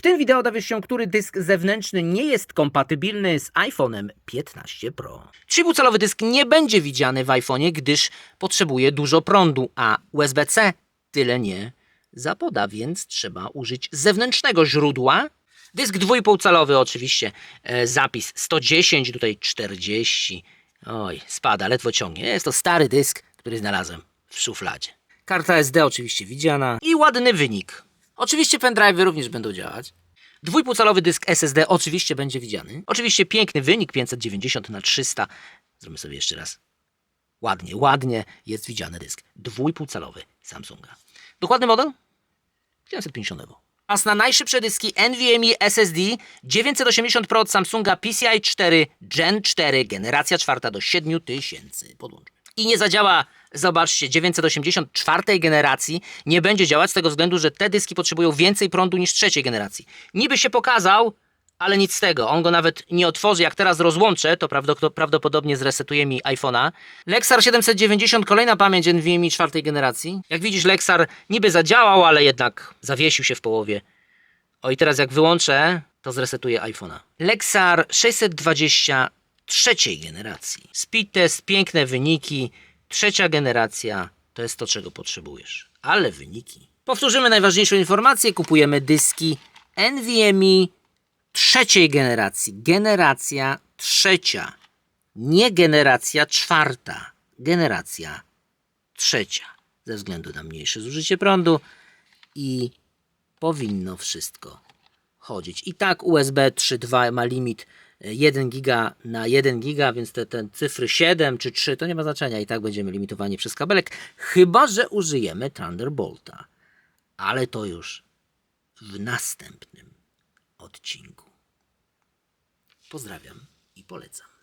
W tym wideo dowiesz się, który dysk zewnętrzny nie jest kompatybilny z iPhone'em 15 Pro. 3,5-calowy dysk nie będzie widziany w iPhone'ie, gdyż potrzebuje dużo prądu, a USB-C tyle nie zapoda, więc trzeba użyć zewnętrznego źródła. Dysk 2,5-calowy oczywiście, e, zapis 110, tutaj 40. Oj, spada, ledwo ciągnie. Jest to stary dysk, który znalazłem w szufladzie. Karta SD oczywiście widziana i ładny wynik. Oczywiście pendrive'y również będą działać. Dwójpółcalowy dysk SSD oczywiście będzie widziany. Oczywiście piękny wynik 590 na 300. Zrobimy sobie jeszcze raz. Ładnie, ładnie jest widziany dysk. Dwójpółcalowy Samsunga. Dokładny model? 950 Evo. Czas na najszybsze dyski NVMe SSD 980 Pro od Samsunga PCI 4 Gen 4 generacja czwarta do 7000 podłączeń. I nie zadziała, zobaczcie, 984 generacji nie będzie działać z tego względu, że te dyski potrzebują więcej prądu niż trzeciej generacji. Niby się pokazał, ale nic z tego. On go nawet nie otworzy. Jak teraz rozłączę, to prawdo- prawdopodobnie zresetuje mi iPhone'a. Lexar 790, kolejna pamięć NVMe czwartej generacji. Jak widzisz, Lexar niby zadziałał, ale jednak zawiesił się w połowie. O i teraz jak wyłączę, to zresetuje iPhone'a. Lexar 620 trzeciej generacji. Speed test, piękne wyniki. Trzecia generacja to jest to, czego potrzebujesz. Ale wyniki. Powtórzymy najważniejszą informację. Kupujemy dyski NVMe trzeciej generacji. Generacja trzecia. Nie generacja czwarta. Generacja trzecia. Ze względu na mniejsze zużycie prądu i powinno wszystko chodzić. I tak USB 3.2 ma limit 1 giga na 1 giga, więc te, te cyfry 7 czy 3 to nie ma znaczenia. I tak będziemy limitowani przez kabelek, chyba że użyjemy Thunderbolta. Ale to już w następnym odcinku. Pozdrawiam i polecam.